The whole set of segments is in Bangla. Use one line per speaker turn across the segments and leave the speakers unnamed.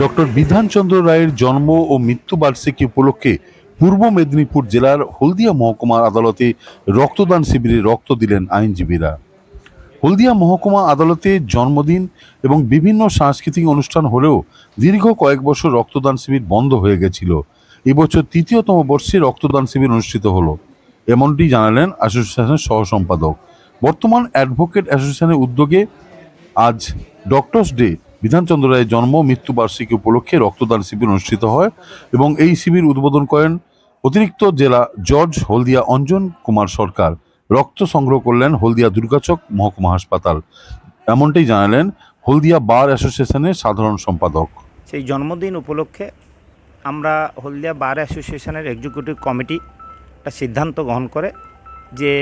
ডক্টর বিধানচন্দ্র রায়ের জন্ম ও মৃত্যুবার্ষিকী উপলক্ষে পূর্ব মেদিনীপুর জেলার হলদিয়া মহকুমা আদালতে রক্তদান শিবিরে রক্ত দিলেন আইনজীবীরা। হলদিয়া মহকুমা আদালতে জন্মদিন এবং বিভিন্ন সাংস্কৃতিক অনুষ্ঠান হলেও দীর্ঘ কয়েক বছর রক্তদান শিবির বন্ধ হয়ে গেছিল। এবছর তৃতীয়তম বর্ষে রক্তদান শিবির অনুষ্ঠিত হলো। এমনটি জানালেন অ্যাসোসিয়েশনের সহ সম্পাদক বর্তমান অ্যাডভোকেট অ্যাসোসিয়েশনের উদ্যোগে আজ ডক্টরস ডে বিধানচন্দ্র রায়ের জন্ম মৃত্যুবার্ষিকী উপলক্ষে রক্তদান শিবির অনুষ্ঠিত হয় এবং এই শিবির উদ্বোধন করেন অতিরিক্ত জেলা জর্জ হলদিয়া অঞ্জন কুমার সরকার। রক্ত সংগ্রহ করলেন হলদিয়া দুর্গাচক মহকুমা হাসপাতাল। এমনটাই জানালেন হলদিয়া বার অ্যাসোসিয়েশনের সাধারণ সম্পাদক।
সেই জন্মদিন উপলক্ষে আমরা হলদিয়া বার অ্যাসোসিয়েশনের এক্সিকিউটিভ কমিটি একটা সিদ্ধান্ত গ্রহণ করে যে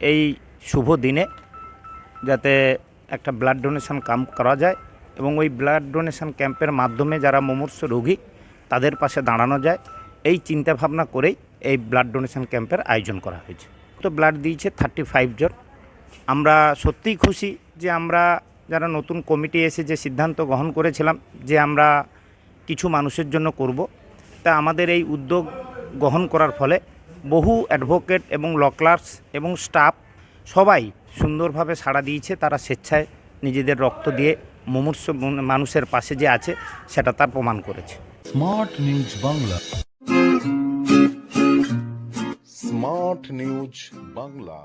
এই শুভ দিনে যাতে একটা ব্লাড ডোনেশন কাম করা যায় এবং ওই ব্লাড ডোনেশন ক্যাম্পের মাধ্যমে যারা মুমূর্ষ রোগী, তাদের পাশে দাঁড়ানো যায়। এই চিন্তা ভাবনা করেই এই ব্লাড ডোনেশন ক্যাম্পের আয়োজন করা হয়েছে। তো ব্লাড দিয়েছে থার্টি ফাইভ জন। আমরা সত্যিই খুশি যে আমরা যারা নতুন কমিটি এসে যে সিদ্ধান্ত গ্রহণ করেছিলাম যে আমরা কিছু মানুষের জন্য করব, তা আমাদের এই উদ্যোগ গ্রহণ করার ফলে বহু অ্যাডভোকেট এবং ল ক্লার্কস এবং স্টাফ সবাই সুন্দরভাবে সাড়া দিয়েছে, তারা স্বেচ্ছায় নিজেদের রক্ত দিয়ে মুমূর্ষ মানুষের পাশে যে আছে, সেটা তার প্রমাণ করেছে।
Smart news Bangla.
Smart news Bangla.